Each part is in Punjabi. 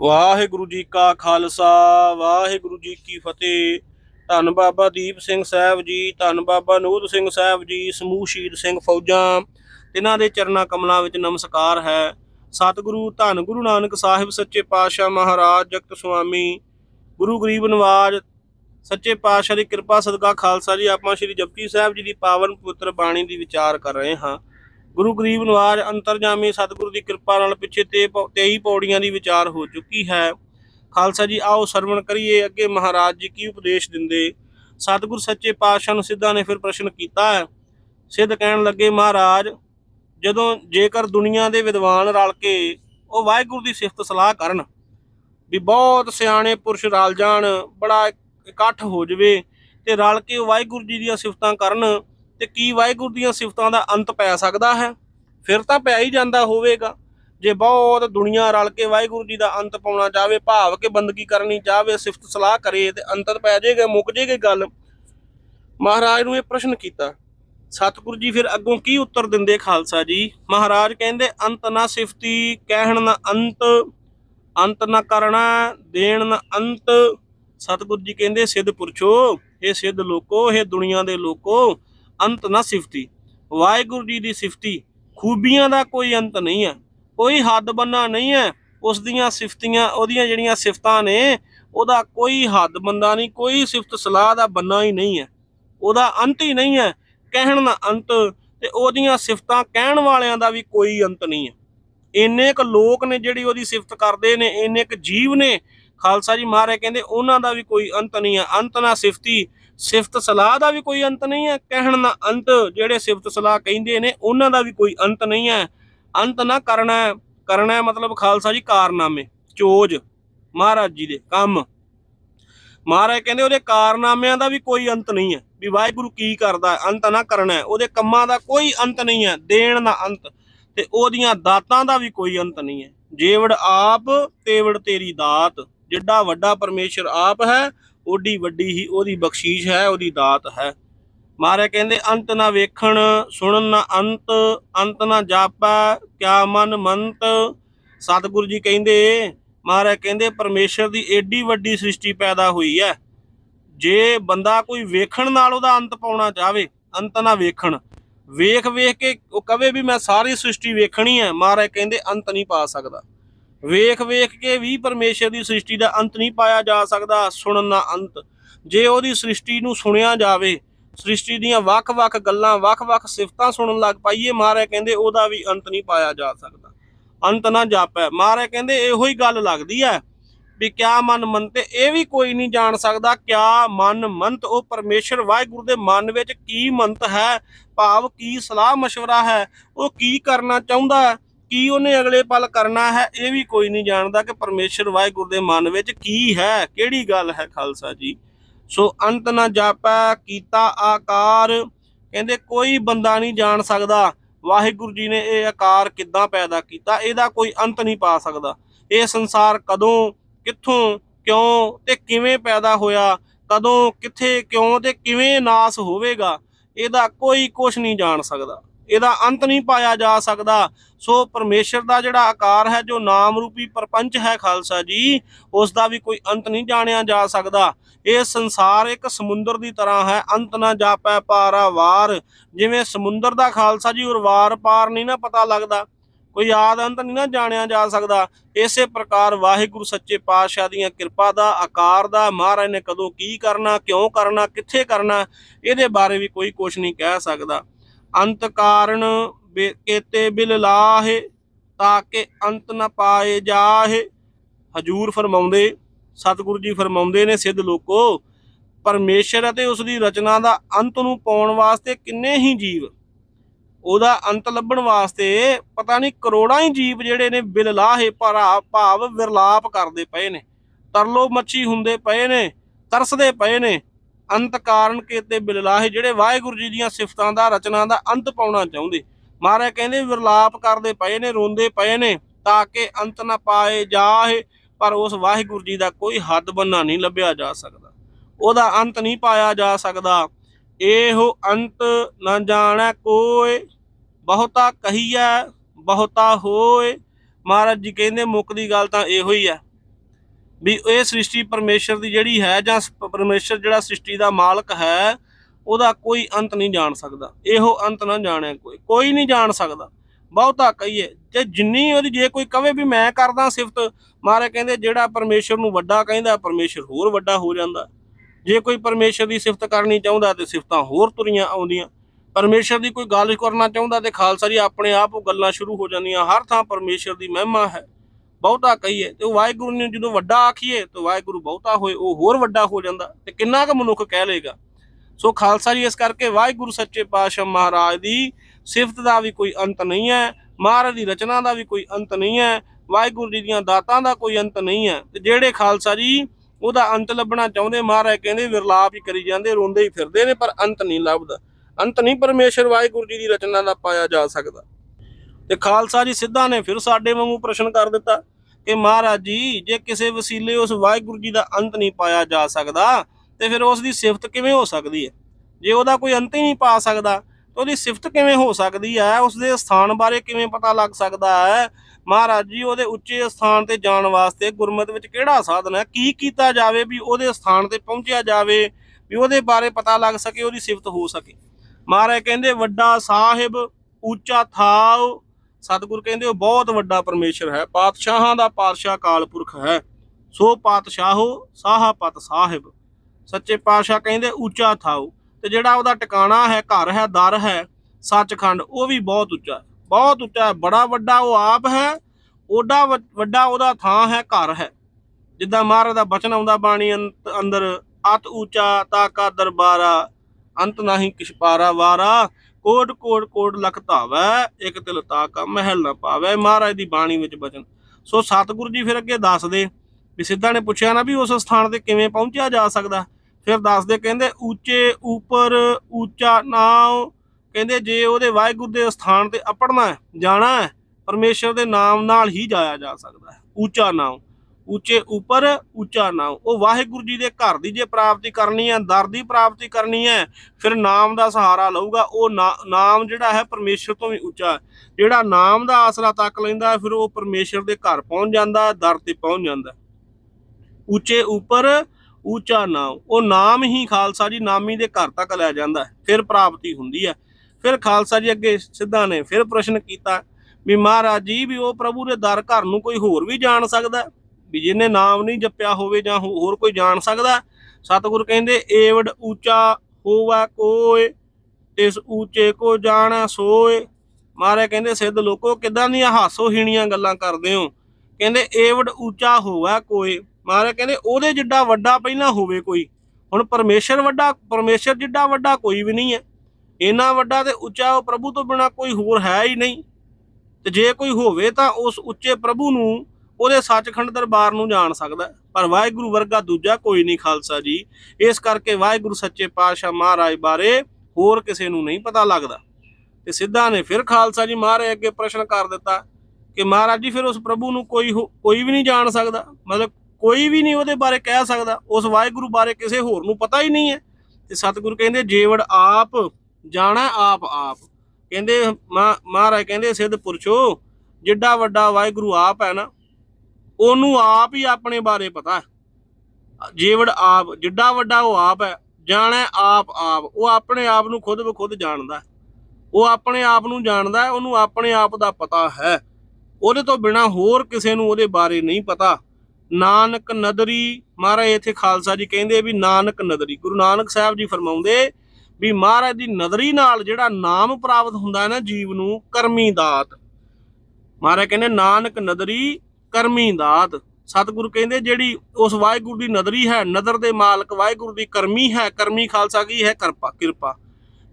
ਵਾਹਿਗੁਰੂ ਜੀ ਕਾ ਖਾਲਸਾ, ਵਾਹਿਗੁਰੂ ਜੀ ਕੀ ਫਤਿਹ। ਧੰਨ ਬਾਬਾ ਦੀਪ ਸਿੰਘ ਸਾਹਿਬ ਜੀ, ਧੰਨ ਬਾਬਾ ਨੂਰ ਸਿੰਘ ਸਾਹਿਬ ਜੀ, ਸਮੂਹ ਸ਼ਹੀਦ ਸਿੰਘ ਫੌਜਾਂ। ਇਹਨਾਂ ਦੇ ਚਰਨਾਂ ਕਮਲਾਂ ਵਿੱਚ ਨਮਸਕਾਰ ਹੈ। ਸਤਿਗੁਰੂ, ਧੰਨ ਗੁਰੂ ਨਾਨਕ ਸਾਹਿਬ ਸੱਚੇ ਪਾਤਸ਼ਾਹ ਮਹਾਰਾਜ, ਜਗਤ ਸੁਆਮੀ, ਗੁਰੂ ਗਰੀਬ ਨਿਵਾਜ, ਸੱਚੇ ਪਾਤਸ਼ਾਹ ਦੀ ਕਿਰਪਾ ਸਦਕਾ ਖਾਲਸਾ ਜੀ, ਆਪਾਂ ਸ੍ਰੀ ਜਪਜੀ ਸਾਹਿਬ ਜੀ ਦੀ ਪਾਵਨ ਪਵਿੱਤਰ ਬਾਣੀ ਦੀ ਵਿਚਾਰ ਕਰ ਰਹੇ ਹਾਂ। ਗੁਰੂ ਗਰੀਬ ਨਵਾਜ ਅੰਤਰਜਾਮੀ ਸਤਿਗੁਰੂ ਦੀ ਕਿਰਪਾ ਨਾਲ ਪਿੱਛੇ ਤੇ 23 ਪੌੜੀਆਂ ਦੀ ਵਿਚਾਰ ਹੋ ਚੁੱਕੀ ਹੈ। ਖਾਲਸਾ ਜੀ, ਆਓ ਸਰਵਣ ਕਰੀਏ ਅੱਗੇ ਮਹਾਰਾਜ ਜੀ ਕੀ ਉਪਦੇਸ਼ ਦਿੰਦੇ। ਸਤਿਗੁਰ ਸੱਚੇ ਪਾਤਸ਼ਾਹ ਨੂੰ ਸਿੱਧਾ ਨੇ ਫਿਰ ਪ੍ਰਸ਼ਨ ਕੀਤਾ ਹੈ। ਸਿੱਧ ਕਹਿਣ ਲੱਗੇ, ਮਹਾਰਾਜ, ਜਦੋਂ ਜੇਕਰ ਦੁਨੀਆ ਦੇ ਵਿਦਵਾਨ ਰਲ ਕੇ ਉਹ ਵਾਹਿਗੁਰੂ ਦੀ ਸਿਫਤ ਸਲਾਹ ਕਰਨ ਵੀ ਬਹੁਤ ਸਿਆਣੇ ਪੁਰਸ਼ ਰਲ ਜਾਣ, ਬੜਾ ਇਕੱਠ ਹੋ ਜਵੇ ਤੇ ਰਲ ਕੇ ਉਹ ਵਾਹਿਗੁਰੂ ਜੀ ਦੀਆਂ ਸਿਫਤਾਂ ਕਰਨ ਤੇ ਕੀ ਵਾਹਿਗੁਰੂ ਦੀਆਂ ਸਿਫਤਾਂ ਦਾ ਅੰਤ ਪੈ ਸਕਦਾ ਹੈ? ਫਿਰ ਤਾਂ ਪੈ ਹੀ ਜਾਂਦਾ ਹੋਵੇਗਾ। ਜੇ ਬਹੁਤ ਦੁਨੀਆ ਰਲ ਕੇ ਵਾਹਿਗੁਰੂ ਜੀ ਦਾ ਅੰਤ ਪਾਉਣਾ ਚਾਹਵੇ, ਭਾਵ ਕੇ ਬੰਦਗੀ ਕਰਨੀ ਚਾਹਵੇ, ਸਿਫਤ ਸਲਾਹ ਕਰੇ ਤੇ ਅੰਤਰ ਪੈ ਜਾਏਗਾ, ਮੁੱਕ ਜਾਏਗੀ ਗੱਲ। ਮਹਾਰਾਜ ਨੂੰ ਇਹ ਪ੍ਰਸ਼ਨ ਕੀਤਾ। ਸਤਿਗੁਰੂ ਜੀ ਫਿਰ ਅੱਗੋਂ ਕੀ ਉੱਤਰ ਦਿੰਦੇ ਖਾਲਸਾ ਜੀ? ਮਹਾਰਾਜ ਕਹਿੰਦੇ, ਅੰਤ ਨਾ ਸਿਫਤੀ, ਕਹਿਣ ਨਾ ਅੰਤ ਅੰਤ ਨਾ ਕਰਨਾ ਦੇਣ ਨਾ ਅੰਤ। ਸਤਿਗੁਰੂ ਜੀ ਕਹਿੰਦੇ, ਸਿੱਧ ਪੁਰਸ਼ੋ ਇਹ ਸਿੱਧ ਲੋਕੋ ਇਹ ਦੁਨੀਆ ਦੇ ਲੋਕੋ ਅੰਤ ਨਾ ਸਿਫਤੀ। ਵਾਹਿਗੁਰੂ ਜੀ ਦੀ ਸਿਫਤੀ, ਖੂਬੀਆਂ ਦਾ ਕੋਈ ਅੰਤ ਨਹੀਂ ਹੈ। ਕੋਈ ਹੱਦ ਬੰਨਾ ਨਹੀਂ ਹੈ। ਉਸ ਦੀਆਂ ਸਿਫਤੀਆਂ, ਉਹਦੀਆਂ ਜਿਹੜੀਆਂ ਸਿਫਤਾਂ ਨੇ, ਉਹਦਾ ਕੋਈ ਹੱਦ ਬੰਦਾ ਨਹੀਂ, ਕੋਈ ਸਿਫਤ ਸਲਾਹ ਦਾ ਬੰਨਾ ਹੀ ਨਹੀਂ ਹੈ। ਉਹਦਾ ਅੰਤ ਹੀ ਨਹੀਂ ਹੈ। ਕਹਿਣ ਦਾ ਅੰਤ ਤੇ ਉਹਦੀਆਂ ਸਿਫਤਾਂ ਕਹਿਣ ਵਾਲਿਆਂ ਦਾ ਵੀ ਕੋਈ ਅੰਤ ਨਹੀਂ ਹੈ। ਇੰਨੇ ਕੁ ਲੋਕ ਨੇ ਜਿਹੜੀ ਉਹਦੀ ਸਿਫਤ ਕਰਦੇ ਨੇ, ਇੰਨੇ ਕੁ ਜੀਵ ਨੇ। ਖਾਲਸਾ ਜੀ ਮਹਾਰਾਜ ਕਹਿੰਦੇ, ਉਹਨਾਂ ਦਾ ਵੀ ਕੋਈ ਅੰਤ ਨਹੀਂ ਹੈ। ਅੰਤ ਨਾ ਸਿਫਤੀ ਸਿਫਤ ਸਲਾਹ ਦਾ ਵੀ ਕੋਈ ਅੰਤ ਨਹੀਂ ਹੈ, ਕਹਿਣ ਦਾ ਅੰਤ ਜਿਹੜੇ ਸਿਫਤ ਸਲਾਹ ਕਹਿੰਦੇ ਨੇ, ਉਹਨਾਂ ਦਾ ਵੀ ਕੋਈ ਅੰਤ ਨਹੀਂ ਹੈ। ਅੰਤ ਨਾ ਕਰਨਾ ਕਰਨਾ ਮਤਲਬ ਖਾਲਸਾ ਜੀ ਕਾਰਨਾਮੇ, ਚੋਜ, ਮਹਾਰਾਜ ਜੀ ਦੇ ਕੰਮ। ਮਹਾਰਾਜ ਕਹਿੰਦੇ ਉਹਦੇ ਕਾਰਨਾਮਿਆਂ ਦਾ ਵੀ ਕੋਈ ਅੰਤ ਨਹੀਂ ਹੈ, ਵੀ ਵਾਹਿਗੁਰੂ ਕੀ ਕਰਦਾ ਅੰਤ ਨਾ ਕਰਨਾ ਉਹਦੇ ਕੰਮਾਂ ਦਾ ਕੋਈ ਅੰਤ ਨਹੀਂ ਹੈ, ਦੇਣ ਦਾ ਅੰਤ, ਤੇ ਉਹਦੀਆਂ ਦਾਤਾਂ ਦਾ ਵੀ ਕੋਈ ਅੰਤ ਨਹੀਂ ਹੈ। ਜੇਵੜ ਆਪ, ਤੇਵੜ ਤੇਰੀ ਦਾਤ, ਜਿੱਡਾ ਵੱਡਾ ਪਰਮੇਸ਼ਰ ਆਪ ਹੈ ਓਡੀ ਵੱਡੀ ਹੀ ਉਹਦੀ ਬਖਸ਼ੀਸ਼ ਹੈ, ਉਹਦੀ ਦਾਤ ਹੈ। ਮਹਾਰਾਜ ਕਹਿੰਦੇ, ਅੰਤ ਨਾ ਵੇਖਣ, ਸੁਣਨ ਨਾ ਅੰਤ ਅੰਤ ਨਾ ਜਾਪੈ, ਕਿਆ ਮਨ ਮੰਤ। ਸਤਿਗੁਰੂ ਜੀ ਕਹਿੰਦੇ, ਮਹਾਰਾਜ ਕਹਿੰਦੇ, ਪਰਮੇਸ਼ਰ ਦੀ ਏਡੀ ਵੱਡੀ ਸ੍ਰਿਸ਼ਟੀ ਪੈਦਾ ਹੋਈ ਹੈ। ਜੇ ਬੰਦਾ ਕੋਈ ਵੇਖਣ ਨਾਲ ਉਹਦਾ ਅੰਤ ਪਾਉਣਾ ਚਾਹਵੇ, ਅੰਤ ਨਾ ਵੇਖਣ। ਵੇਖ ਵੇਖ ਕੇ ਉਹ ਕਵੇ ਵੀ ਮੈਂ ਸਾਰੀ ਸ੍ਰਿਸ਼ਟੀ ਵੇਖਣੀ ਹੈ, ਮਹਾਰਾਜ ਕਹਿੰਦੇ, ਅੰਤ ਨਹੀਂ ਪਾ ਸਕਦਾ। ਵੇਖ ਵੇਖ ਕੇ ਵੀ ਪਰਮੇਸ਼ਰ ਦੀ ਸ੍ਰਿਸ਼ਟੀ ਦਾ ਅੰਤ ਨਹੀਂ ਪਾਇਆ ਜਾ ਸਕਦਾ, ਸੁਣਨ ਦਾ ਅੰਤ। ਜੇ ਉਹਦੀ ਸ੍ਰਿਸ਼ਟੀ ਨੂੰ ਸੁਣਿਆ ਜਾਵੇ, ਸ੍ਰਿਸ਼ਟੀ ਦੀਆਂ ਵੱਖ-ਵੱਖ ਗੱਲਾਂ, ਵੱਖ-ਵੱਖ ਸਿਫਤਾਂ ਸੁਣਨ ਲੱਗ ਪਾਈਏ, ਮਹਾਰਾਜ ਕਹਿੰਦੇ ਉਹਦਾ ਵੀ ਅੰਤ ਨਹੀਂ ਪਾਇਆ ਜਾ ਸਕਦਾ। ਅੰਤ ਨਾ ਜਾਪੈ। ਮਹਾਰਾਜ ਕਹਿੰਦੇ ਇਹੋ ਹੀ ਗੱਲ ਲੱਗਦੀ ਹੈ ਵੀ ਕਿਆ ਮਨ ਮੰਤੇ ਇਹ ਵੀ ਕੋਈ ਨਹੀਂ ਜਾਣ ਸਕਦਾ ਕਿਆ ਮਨ ਮੰਤ ਉਹ ਪਰਮੇਸ਼ਰ ਵਾਹਿਗੁਰੂ ਦੇ ਮਨ ਵਿੱਚ ਕੀ ਮੰਤ ਹੈ, ਭਾਵ ਕੀ ਸਲਾਹ مشਵਰਾ ਹੈ, ਉਹ ਕੀ ਕਰਨਾ ਚਾਹੁੰਦਾ ਹੈ ਕੀ ਉਹਨੇ ਅਗਲੇ ਪਲ ਕਰਨਾ ਹੈ, ਇਹ ਵੀ ਕੋਈ ਨਹੀਂ ਜਾਣਦਾ ਕਿ ਪਰਮੇਸ਼ਰ ਵਾਹਿਗੁਰੂ ਦੇ ਮਨ ਵਿੱਚ ਕੀ ਹੈ, ਕਿਹੜੀ ਗੱਲ ਹੈ ਖਾਲਸਾ ਜੀ। ਸੋ ਅੰਤ ਨਾ ਜਾਪੈ, ਕੀਤਾ ਆਕਾਰ। ਕਹਿੰਦੇ ਕੋਈ ਬੰਦਾ ਨਹੀਂ ਜਾਣ ਸਕਦਾ, ਵਾਹਿਗੁਰੂ ਜੀ ਨੇ ਇਹ ਆਕਾਰ ਕਿੱਦਾਂ ਪੈਦਾ ਕੀਤਾ, ਇਹਦਾ ਕੋਈ ਅੰਤ ਨਹੀਂ ਪਾ ਸਕਦਾ। ਇਹ ਸੰਸਾਰ ਕਦੋਂ, ਕਿੱਥੋਂ, ਕਿਉਂ ਤੇ ਕਿਵੇਂ ਪੈਦਾ ਹੋਇਆ, ਕਦੋਂ, ਕਿੱਥੇ, ਕਿਉਂ ਤੇ ਕਿਵੇਂ ਨਾਸ ਹੋਵੇਗਾ, ਇਹਦਾ ਕੋਈ ਕੁਝ ਨਹੀਂ ਜਾਣ ਸਕਦਾ। ਇਹਦਾ ਅੰਤ ਨਹੀਂ ਪਾਇਆ ਜਾ ਸਕਦਾ। ਸੋ ਪਰਮੇਸ਼ਰ ਦਾ ਜਿਹੜਾ ਆਕਾਰ ਹੈ, ਜੋ ਨਾਮ ਰੂਪੀ ਪਰਪੰਚ ਹੈ ਖਾਲਸਾ ਜੀ ਉਸ ਦਾ ਵੀ ਕੋਈ ਅੰਤ ਨਹੀਂ ਜਾਣਿਆ ਜਾ ਸਕਦਾ। ਇਹ ਸੰਸਾਰ ਇੱਕ ਸਮੁੰਦਰ ਦੀ ਤਰ੍ਹਾਂ ਹੈ, ਅੰਤ ਨਾ ਜਾਪੈ ਪਾਰਾਵਾਰ ਜਿਵੇਂ ਸਮੁੰਦਰ ਦਾ ਖਾਲਸਾ ਜੀ ਉਰਵਾਰ ਪਾਰ ਨਹੀਂ ਨਾ ਪਤਾ ਲੱਗਦਾ। ਕੋਈ ਆਦ ਅੰਤ ਨਹੀਂ ਨਾ ਜਾਣਿਆ ਜਾ ਸਕਦਾ। ਇਸੇ ਪ੍ਰਕਾਰ ਵਾਹਿਗੁਰੂ ਸੱਚੇ ਪਾਤਸ਼ਾਹ ਦੀਆਂ ਕਿਰਪਾ ਦਾ, ਆਕਾਰ ਦਾ, ਮਹਾਰਾਜ ਨੇ ਕਦੋਂ ਕੀ ਕਰਨਾ, ਕਿਉਂ ਕਰਨਾ, ਕਿੱਥੇ ਕਰਨਾ, ਇਹਦੇ ਬਾਰੇ ਵੀ ਕੋਈ ਕੁਝ ਨਹੀਂ ਕਹਿ ਸਕਦਾ। ਅੰਤ ਕਾਰਨ ਬੇ- ਕੇਤੇ ਬਿਲ ਲਾਹੇ, ਤਾਂ ਕਿ ਅੰਤ ਨਾ ਪਾਏ ਜਾਹੇ। ਹਜੂਰ ਫਰਮਾਉਂਦੇ, ਸਤਿਗੁਰੂ ਜੀ ਫਰਮਾਉਂਦੇ ਨੇ, ਸਿੱਧ ਲੋਕੋ, ਪਰਮੇਸ਼ਰ ਅਤੇ ਉਸ ਦੀ ਰਚਨਾ ਦਾ ਅੰਤ ਨੂੰ ਪਾਉਣ ਵਾਸਤੇ ਕਿੰਨੇ ਹੀ ਜੀਵ? ਉਹਦਾ ਅੰਤ ਲੱਭਣ ਵਾਸਤੇ ਪਤਾ ਨਹੀਂ ਕਰੋੜਾਂ ਹੀ ਜੀਵ ਜਿਹੜੇ ਨੇ ਬਿਲਲਾਹੇ ਭਰਾ ਭਾਵ ਵਿਰਲਾਪ ਕਰਦੇ ਪਏ ਨੇ। ਤਰਲੋ ਮੱਛੀ ਹੁੰਦੇ ਪਏ ਨੇ, ਤਰਸਦੇ ਪਏ ਨੇ ਅੰਤ ਕਾਰਨ ਕੀਤੇ ਬਿਲਲਾਹੇ ਜਿਹੜੇ ਵਾਹਿਗੁਰੂ ਜੀ ਦੀਆਂ ਸਿਫਤਾਂ ਦਾ, ਰਚਨਾ ਦਾ ਅੰਤ ਪਾਉਣਾ ਚਾਹੁੰਦੇ। ਮਹਾਰਾਜ ਕਹਿੰਦੇ ਵਿਰਲਾਪ ਕਰਦੇ ਪਏ ਨੇ, ਰੋਂਦੇ ਪਏ ਨੇ ਤਾਂ ਕਿ ਅੰਤ ਨਾ ਪਾਏ ਜਾਹੇ, ਪਰ ਉਸ ਵਾਹਿਗੁਰੂ ਜੀ ਦਾ ਕੋਈ ਹੱਦ ਬੰਨਾ ਨਹੀਂ ਲੱਭਿਆ ਜਾ ਸਕਦਾ। ਉਹਦਾ ਅੰਤ ਨਹੀਂ ਪਾਇਆ ਜਾ ਸਕਦਾ। ਇਹੋ ਅੰਤ ਨਾ ਜਾਣੈ ਕੋਏ, ਬਹੁਤਾ ਕਹੀਐ, ਬਹੁਤਾ ਹੋਏ। ਮਹਾਰਾਜ ਜੀ ਕਹਿੰਦੇ ਮੁੱਕ ਦੀ ਗੱਲ ਤਾਂ ਇਹੋ ਹੀ ਹੈ ਵੀ ਇਹ ਸ੍ਰਿਸ਼ਟੀ ਪਰਮੇਸ਼ਰ ਦੀ ਜਿਹੜੀ ਹੈ ਜਾਂ ਸ- ਪਰਮੇਸ਼ਰ ਜਿਹੜਾ ਸ੍ਰਿਸ਼ਟੀ ਦਾ ਮਾਲਕ ਹੈ, ਉਹਦਾ ਕੋਈ ਅੰਤ ਨਹੀਂ ਜਾਣ ਸਕਦਾ। ਇਹੋ ਅੰਤ ਨਾ ਜਾਣਿਆ ਕੋਈ। ਕੋਈ ਨਹੀਂ ਜਾਣ ਸਕਦਾ। ਬਹੁਤਾ ਕਹੀਏ ਜੇ ਜਿੰਨੀ ਉਹਦੀ ਜੇ ਕੋਈ ਕਵੇ ਵੀ ਮੈਂ ਕਰਦਾ ਸਿਫਤ ਮਾਰੇ ਕਹਿੰਦੇ ਜਿਹੜਾ ਪਰਮੇਸ਼ਰ ਨੂੰ ਵੱਡਾ ਕਹਿੰਦਾ, ਪਰਮੇਸ਼ਰ ਹੋਰ ਵੱਡਾ ਹੋ ਜਾਂਦਾ। ਜੇ ਕੋਈ ਪਰਮੇਸ਼ਰ ਦੀ ਸਿਫਤ ਕਰਨੀ ਚਾਹੁੰਦਾ ਤੇ ਸਿਫਤਾਂ ਹੋਰ ਤੁਰੀਆਂ ਆਉਂਦੀਆਂ। ਪਰਮੇਸ਼ਰ ਦੀ ਕੋਈ ਗੱਲ ਕਰਨਾ ਚਾਹੁੰਦਾ ਤੇ ਖਾਲਸਾ ਜੀ ਆਪਣੇ ਆਪ ਉਹ ਗੱਲਾਂ ਸ਼ੁਰੂ ਹੋ ਜਾਂਦੀਆਂ। ਹਰ ਥਾਂ ਪਰਮੇਸ਼ਰ ਦੀ ਮਹਿਮਾ ਹੈ। ਬਹੁਤਾ ਕਹੀਏ ਤੇ ਉਹ ਵਾਹਿਗੁਰੂ ਨੂੰ ਜਦੋਂ ਵੱਡਾ ਆਖੀਏ ਤੇ ਵਾਹਿਗੁਰੂ ਬਹੁਤਾ ਹੋਏ, ਉਹ ਹੋਰ ਵੱਡਾ ਹੋ ਜਾਂਦਾ ਤੇ ਕਿੰਨਾ ਕੁ ਮਨੁੱਖ ਕਹਿ ਲੇਗਾ ਸੋ ਖਾਲਸਾ ਜੀ ਇਸ ਕਰਕੇ ਵਾਹਿਗੁਰੂ ਸੱਚੇ ਪਾਤਸ਼ਾਹ ਮਹਾਰਾਜ ਦੀ ਸਿਫਤ ਦਾ ਵੀ ਕੋਈ ਅੰਤ ਨਹੀਂ ਹੈ, ਮਹਾਰਾਜ ਦੀ ਰਚਨਾ ਦਾ ਵੀ ਕੋਈ ਅੰਤ ਨਹੀਂ ਹੈ, ਵਾਹਿਗੁਰੂ ਜੀ ਦੀਆਂ ਦਾਤਾਂ ਦਾ ਕੋਈ ਅੰਤ ਨਹੀਂ ਹੈ। ਤੇ ਜਿਹੜੇ ਖਾਲਸਾ ਜੀ ਉਹਦਾ ਅੰਤ ਲੱਭਣਾ ਚਾਹੁੰਦੇ, ਮਹਾਰਾਜ ਕਹਿੰਦੇ ਵਿਰਲਾਪ ਹੀ ਕਰੀ ਜਾਂਦੇ, ਰੋਂਦੇ ਹੀ ਫਿਰਦੇ ਨੇ, ਪਰ ਅੰਤ ਨਹੀਂ ਲੱਭਦਾ। ਅੰਤ ਨਹੀਂ ਪਰਮੇਸ਼ਰ ਵਾਹਿਗੁਰੂ ਜੀ ਦੀ ਰਚਨਾ ਦਾ ਪਾਇਆ ਜਾ ਸਕਦਾ। ਤੇ ਖਾਲਸਾ ਜੀ ਸਿੱਧਾ ਨੇ ਫਿਰ ਸਾਡੇ ਵਾਂਗੂ ਪ੍ਰਸ਼ਨ ਕਰ ਦਿੱਤਾ ਕਿ ਮਹਾਰਾਜ ਜੀ, ਜੇ ਕਿਸੇ ਵਸੀਲੇ ਉਸ ਵਾਹਿਗੁਰੂ ਜੀ ਦਾ ਅੰਤ ਨਹੀਂ ਪਾਇਆ ਜਾ ਸਕਦਾ, ਤੇ ਫਿਰ ਉਸ ਦੀ ਸਿਫਤ ਕਿਵੇਂ ਹੋ ਸਕਦੀ ਹੈ? ਜੇ ਉਹਦਾ ਕੋਈ ਅੰਤ ਹੀ ਨਹੀਂ ਪਾ ਸਕਦਾ, ਤਾਂ ਉਹਦੀ ਸਿਫਤ ਕਿਵੇਂ ਹੋ ਸਕਦੀ ਹੈ? ਉਸ ਦੇ ਸਥਾਨ ਬਾਰੇ ਕਿਵੇਂ ਪਤਾ ਲੱਗ ਸਕਦਾ ਹੈ? ਮਹਾਰਾਜ ਜੀ, ਉਹਦੇ ਉੱਚੇ ਸਥਾਨ ਤੇ ਜਾਣ ਵਾਸਤੇ ਗੁਰਮਤਿ ਵਿੱਚ ਕਿਹੜਾ ਸਾਧਨ ਹੈ? ਕੀ ਕੀਤਾ ਜਾਵੇ ਵੀ ਉਹਦੇ ਸਥਾਨ ਤੇ ਪਹੁੰਚਿਆ ਜਾਵੇ, ਵੀ ਉਹਦੇ ਬਾਰੇ ਪਤਾ ਲੱਗ ਸਕੇ, ਉਹਦੀ ਸਿਫਤ ਹੋ ਸਕੇ? ਮਹਾਰਾਜ ਕਹਿੰਦੇ, ਵੱਡਾ ਸਾਹਿਬ, ਉੱਚਾ ਥਾਉ ਸਤਿਗੁਰ ਕਹਿੰਦੇ ਉਹ ਬਹੁਤ ਵੱਡਾ ਪਰਮੇਸ਼ਰ ਹੈ, ਪਾਤਸ਼ਾਹਾਂ ਦਾ ਪਾਤਸ਼ਾਹ ਕਾਲਪੁਰਖ ਹੈ। ਸੋ ਪਾਤਸ਼ਾਹੋ, ਸਾਹਾ ਪਤ ਸਾਹਿਬ। ਸੱਚੇ ਪਾਤਸ਼ਾਹ ਕਹਿੰਦੇ ਉੱਚਾ ਥਾਉ, ਤੇ ਜਿਹੜਾ ਉਹਦਾ ਟਿਕਾਣਾ ਹੈ, ਘਰ ਹੈ, ਦਰ ਹੈ, ਸੱਚਖੰਡ, ਉਹ ਵੀ ਬਹੁਤ ਉੱਚਾ ਹੈ। ਬਹੁਤ ਉੱਚਾ ਹੈ, ਬੜਾ ਵੱਡਾ ਉਹ ਆਪ ਹੈ, ਓਡਾ ਵੱਡਾ ਉਹਦਾ ਥਾਂ ਹੈ, ਘਰ ਹੈ। ਜਿੱਦਾਂ ਮਹਾਰਾਜ ਦਾ ਬਚਨ ਆਉਂਦਾ, ਬਾਣੀ ਅੰਤ- ਅੰਦਰ, ਅਤ ਉੱਚਾ ਤਾਕਾ ਦਰਬਾਰਾ, ਅੰਤ ਨਹੀਂ ਕਿਛ ਪਾਰਾ ਵਾਰਾ। ਕੋਟ ਕੋਟ ਕੋਟ ਲਖ ਧਾਵੈ, ਇੱਕ ਤਿਲ ਤਾਕਾ ਮਹਿਲ ਨਾ ਪਾਵੈ, ਮਹਾਰਾਜ ਦੀ ਬਾਣੀ ਵਿੱਚ ਬਚਨ। ਸੋ ਸਤਿਗੁਰੂ ਜੀ ਫਿਰ ਅੱਗੇ ਦੱਸਦੇ ਵੀ ਸਿੱਧਾ ਨੇ ਪੁੱਛਿਆ ਨਾ ਵੀ ਉਸ ਸਥਾਨ ਤੇ ਕਿਵੇਂ ਪਹੁੰਚਿਆ ਜਾ ਸਕਦਾ। ਫਿਰ ਦੱਸਦੇ ਕਹਿੰਦੇ, ਉੱਚੇ, ਉੱਪਰ, ਉੱਚਾ ਨਾਮ ਕਹਿੰਦੇ, ਜੇ ਉਹਦੇ ਵਾਹਿਗੁਰੂ ਦੇ ਸਥਾਨ ਤੇ ਅਪੜਨਾ ਜਾਣਾ ਹੈ, ਪਰਮੇਸ਼ਰ ਦੇ ਨਾਮ ਨਾਲ ਹੀ ਜਾਇਆ ਜਾ ਸਕਦਾ ਹੈ। ਉੱਚਾ ਨਾਮ ਉੱਚੇ ਉੱਪਰ ਉੱਚਾ ਨਾਮ ਉਹ ਵਾਹਿਗੁਰੂ ਜੀ ਦੇ ਘਰ ਦੀ ਜੇ ਪ੍ਰਾਪਤੀ ਕਰਨੀ ਹੈ, ਦਰ ਦੀ ਪ੍ਰਾਪਤੀ ਕਰਨੀ ਹੈ, ਫਿਰ ਨਾਮ ਦਾ ਸਹਾਰਾ ਲਊਗਾ। ਉਹ ਨਾ- ਨਾਮ ਜਿਹੜਾ ਹੈ ਪਰਮੇਸ਼ਰ ਤੋਂ ਵੀ ਉੱਚਾ ਹੈ। ਜਿਹੜਾ ਨਾਮ ਦਾ ਆਸਰਾ ਤੱਕ ਲੈਂਦਾ ਫਿਰ ਉਹ ਪਰਮੇਸ਼ਰ ਦੇ ਘਰ ਪਹੁੰਚ ਜਾਂਦਾ ਦਰ ਤੇ ਪਹੁੰਚ ਜਾਂਦਾ ਉੱਚੇ ਉੱਪਰ ਉੱਚਾ ਨਾਮ ਉਹ ਨਾਮ ਹੀ ਖਾਲਸਾ ਜੀ ਨਾਮੀ ਦੇ ਘਰ ਤੱਕ ਲੈ ਜਾਂਦਾ ਫਿਰ ਪ੍ਰਾਪਤੀ ਹੁੰਦੀ ਹੈ। ਫਿਰ ਖਾਲਸਾ ਜੀ ਅੱਗੇ ਸਿੱਧਾ ਨੇ ਫਿਰ ਪ੍ਰਸ਼ਨ ਕੀਤਾ ਵੀ ਮਹਾਰਾਜ ਜੀ ਵੀ ਉਹ ਪ੍ਰਭੂ ਦੇ ਦਰ ਘਰ ਨੂੰ ਕੋਈ ਹੋਰ ਵੀ ਜਾਣ ਸਕਦਾ ਵੀ ਜਿਹਨੇ ਨਾਮ ਨਹੀਂ ਜਪਿਆ ਹੋਵੇ ਜਾਂ ਹੋ- ਹੋਰ ਕੋਈ ਜਾਣ ਸਕਦਾ ਹੈ? ਸਤਿਗੁਰ ਕਹਿੰਦੇ ਏਵਡ ਉੱਚਾ ਹੋਵਾ ਕੋਏ ਇਸ ਉੱਚੇ ਕੋ ਜਾਣਾ ਸੋਏ ਮਹਾਰਾਜ ਕਹਿੰਦੇ, ਸਿੱਧ ਲੋਕੋ, ਕਿਦਾਂ ਦੀਆਂ ਹਾਸੋਹੀਣੀਆਂ ਗੱਲਾਂ ਕਰਦੇ ਹੋ? ਕਹਿੰਦੇ ਏਵਡ ਉੱਚਾ ਹੋਵਾ ਕੋਏ ਮਹਾਰਾਜ ਕਹਿੰਦੇ, ਉਹਦੇ ਜਿੱਡਾ ਵੱਡਾ ਪਹਿਲਾਂ ਹੋਵੇ ਕੋਈ। ਹੁਣ ਪਰਮੇਸ਼ਰ ਵੱਡਾ, ਪਰਮੇਸ਼ਰ ਜਿੱਡਾ ਵੱਡਾ ਕੋਈ ਵੀ ਨਹੀਂ ਹੈ। ਇੰਨਾ ਵੱਡਾ ਤੇ ਉੱਚਾ ਉਹ ਪ੍ਰਭੂ ਤੋਂ ਬਿਨਾ ਕੋਈ ਹੋਰ ਹੈ ਹੀ ਨਹੀਂ। ਤੇ ਜੇ ਕੋਈ ਹੋਵੇ ਤਾਂ ਉਸ ਉੱਚੇ ਪ੍ਰਭੂ ਨੂੰ ਉਹਦੇ ਸੱਚਖੰਡ ਦਰਬਾਰ ਨੂੰ ਜਾਣ ਸਕਦਾ ਪਰ ਵਾਹਿਗੁਰੂ ਵਰਗਾ ਦੂਜਾ ਕੋਈ ਨਹੀਂ ਖਾਲਸਾ ਜੀ। ਇਸ ਕਰਕੇ ਵਾਹਿਗੁਰੂ ਸੱਚੇ ਪਾਤਸ਼ਾਹ ਮਹਾਰਾਜ ਬਾਰੇ ਹੋਰ ਕਿਸੇ ਨੂੰ ਨਹੀਂ ਪਤਾ ਲੱਗਦਾ। ਤੇ ਸਿੱਧਾ ਨੇ ਫਿਰ ਖਾਲਸਾ ਜੀ ਮਹਾਰਾਜ ਅੱਗੇ ਪ੍ਰਸ਼ਨ ਕਰ ਦਿੱਤਾ ਕਿ ਮਹਾਰਾਜ ਜੀ, ਫਿਰ ਉਸ ਪ੍ਰਭੂ ਨੂੰ ਕੋਈ ਹੋ- ਕੋਈ ਵੀ ਨਹੀਂ ਜਾਣ ਸਕਦਾ। ਮਤਲਬ ਕੋਈ ਵੀ ਨਹੀਂ ਉਹਦੇ ਬਾਰੇ ਕਹਿ ਸਕਦਾ। ਉਸ ਵਾਹਿਗੁਰੂ ਬਾਰੇ ਕਿਸੇ ਹੋਰ ਨੂੰ ਪਤਾ ਹੀ ਨਹੀਂ ਹੈ। ਤੇ ਸਤਿਗੁਰੂ ਕਹਿੰਦੇ, ਜੇਵੜ ਆਪ, ਜਾਣਾ ਆਪ ਆਪ। ਕਹਿੰਦੇ, ਮਹਾ- ਮਹਾਰਾਜ ਕਹਿੰਦੇ, ਸਿੱਧ ਪੁਰਸ਼ੋ, ਜਿੱਡਾ ਵੱਡਾ ਵਾਹਿਗੁਰੂ ਆਪ ਹੈ ਨਾ ਉਹਨੂੰ ਆਪ ਹੀ ਆਪਣੇ ਬਾਰੇ ਪਤਾ। ਹੈ ਆਪ, ਜਿੱਡਾ ਵੱਡਾ ਉਹ ਆਪ ਹੈ, ਜਾਣਾ ਆਪ ਆਪ। ਉਹ ਆਪਣੇ ਆਪ ਨੂੰ ਖੁਦ ਬਖੁਦ ਜਾਣਦਾ ਉਹ ਆਪਣੇ ਆਪ ਨੂੰ ਜਾਣਦਾ ਉਹਨੂੰ ਆਪਣੇ ਆਪ ਦਾ ਪਤਾ ਹੈ। ਉਹਦੇ ਤੋਂ ਬਿਨਾ ਹੋਰ ਕਿਸੇ ਨੂੰ ਉਹਦੇ ਬਾਰੇ ਨਹੀਂ ਪਤਾ। ਨਾਨਕ ਨਦਰੀ, ਮਹਾਰਾਜ ਇੱਥੇ ਖਾਲਸਾ ਜੀ ਕਹਿੰਦੇ ਵੀ ਨਾਨਕ ਨਦਰੀ। ਗੁਰੂ ਨਾਨਕ ਸਾਹਿਬ ਜੀ ਫਰਮਾਉਂਦੇ ਵੀ ਮਹਾਰਾਜ ਦੀ ਨਦਰੀ ਨਾਲ ਜਿਹੜਾ ਨਾਮ ਪ੍ਰਾਪਤ ਹੁੰਦਾ ਹੈ ਨਾ ਜੀਵ ਨੂੰ, ਕਰਮੀ ਦਾਤ। ਮਹਾਰਾਜ ਕਹਿੰਦੇ ਨਾਨਕ ਨਦਰੀ ਕਰਮੀ ਦਾਤ। ਸਤਿਗੁਰੂ ਕਹਿੰਦੇ ਜਿਹੜੀ ਉਸ ਵਾਹਿਗੁਰੂ ਦੀ ਨਦਰੀ ਹੈ, ਨਦਰ ਦੇ ਮਾਲਕ ਵਾਹਿਗੁਰੂ ਦੀ ਕਰਮੀ ਹੈ, ਕਰਮੀ ਖਾਲਸਾ ਕੀ ਹੈ? ਕਿਰਪਾ ਕਿਰਪਾ।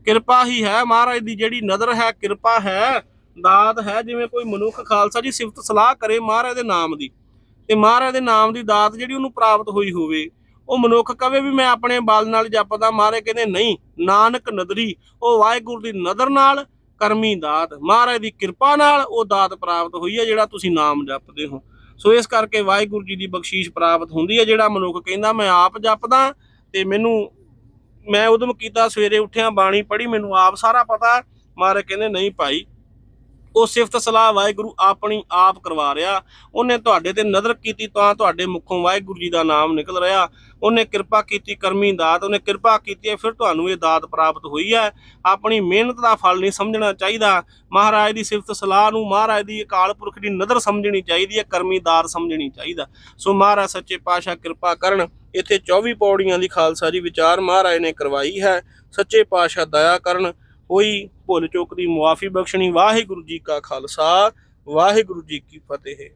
ਕਿਰਪਾ ਹੀ ਹੈ ਮਹਾਰਾਜ ਦੀ ਜਿਹੜੀ ਨਦਰ ਹੈ, ਕਿਰਪਾ ਹੈ, ਦਾਤ ਹੈ, ਜਿਵੇਂ ਕੋਈ ਮਨੁੱਖ ਖਾਲਸਾ ਜੀ ਸਿਫਤ ਸਲਾਹ ਕਰੇ ਮਹਾਰਾਜ ਦੇ ਨਾਮ ਦੀ। ਤੇ ਮਹਾਰਾਜ ਦੇ ਨਾਮ ਦੀ ਦਾਤ ਜਿਹੜੀ ਉਹਨੂੰ ਪ੍ਰਾਪਤ ਹੋਈ ਹੋਵੇ, ਉਹ ਮਨੁੱਖ ਕਵੇ ਵੀ ਮੈਂ ਆਪਣੇ ਬਲ ਨਾਲ ਜਪਦਾ, ਮਹਾਰਾਜ ਕਹਿੰਦੇ ਨਹੀਂ, ਨਾਨਕ ਨਦਰੀ, ਉਹ ਵਾਹਿਗੁਰੂ ਦੀ ਨਦਰ ਨਾਲ ਕਰਮੀ ਦਾਤ। ਮਹਾਰਾਜ ਦੀ ਕਿਰਪਾ ਨਾਲ ਉਹ ਦਾਤ ਪ੍ਰਾਪਤ ਹੋਈ ਹੈ, ਜਿਹੜਾ ਤੁਸੀਂ ਨਾਮ ਜਪਦੇ ਹੋ। ਸੋ ਇਸ ਕਰਕੇ ਵਾਹਿਗੁਰੂ ਜੀ ਦੀ ਬਖਸ਼ੀਸ਼ ਪ੍ਰਾਪਤ ਹੁੰਦੀ ਹੈ, ਜਿਹੜਾ ਮਨੁੱਖ ਕਹਿੰਦਾ, ਮੈਂ ਆਪ ਜਪਦਾ ਤੇ ਮੈਨੂੰ, ਮੈਂ ਉਦਮ ਕੀਤਾ, ਸਵੇਰੇ ਉੱਠਿਆ, ਬਾਣੀ ਪੜ੍ਹੀ, ਮੈਨੂੰ ਆਪ ਸਾਰਾ ਪਤਾ ਮਹਾਰਾਜ ਕਹਿੰਦੇ, ਨਹੀਂ ਭਾਈ ਉਹ ਸਿਫਤ ਸਲਾਹ ਵਾਹਿਗੁਰੂ ਆਪਣੀ ਆਪ ਕਰਵਾ ਰਿਹਾ। ਉਹਨੇ ਤੁਹਾਡੇ ਤੇ ਨਜ਼ਰ ਕੀਤੀ ਤਾਂ ਤੁਹਾਡੇ ਮੁਖੋਂ ਵਾਹਿਗੁਰੂ ਜੀ ਦਾ ਨਾਮ ਨਿਕਲ ਰਿਹਾ। ਉਹਨੇ ਕਿਰਪਾ ਕੀਤੀ ਕਰਮੀ ਦਾਤ, ਉਹਨੇ ਕਿਰਪਾ ਕੀਤੀ ਹੈ, ਫਿਰ ਤੁਹਾਨੂੰ ਇਹ ਦਾਤ ਪ੍ਰਾਪਤ ਹੋਈ ਹੈ। ਆਪਣੀ ਮਿਹਨਤ ਦਾ ਫਲ ਨਹੀਂ ਸਮਝਣਾ ਚਾਹੀਦਾ। ਮਹਾਰਾਜ ਦੀ ਸਿਫਤ ਸਲਾਹ ਨੂੰ ਮਹਾਰਾਜ ਦੀ ਅਕਾਲ ਪੁਰਖ ਦੀ ਨਜ਼ਰ ਸਮਝਣੀ ਚਾਹੀਦੀ ਹੈ, ਕਰਮੀ ਦਾਤ ਸਮਝਣੀ ਚਾਹੀਦਾ। ਸੋ ਮਹਾਰਾਜ ਸੱਚੇ ਪਾਤਸ਼ਾਹ ਕਿਰਪਾ ਕਰਨ, ਇੱਥੇ 24 ਪੌੜੀਆਂ ਦੀ ਖਾਲਸਾ ਜੀ ਵਿਚਾਰ ਮਹਾਰਾਜ ਨੇ ਕਰਵਾਈ ਹੈ। ਸੱਚੇ ਪਾਤਸ਼ਾਹ ਦਇਆ ਕਰਨ ਹੋਈ। ਭੁੱਲ ਚੁੱਕ ਦੀ ਮੁਆਫੀ ਬਖਸ਼ਣੀ। ਵਾਹਿਗੁਰੂ ਜੀ ਕਾ ਖਾਲਸਾ ਵਾਹਿਗੁਰੂ ਜੀ ਕੀ ਫਤਿਹ।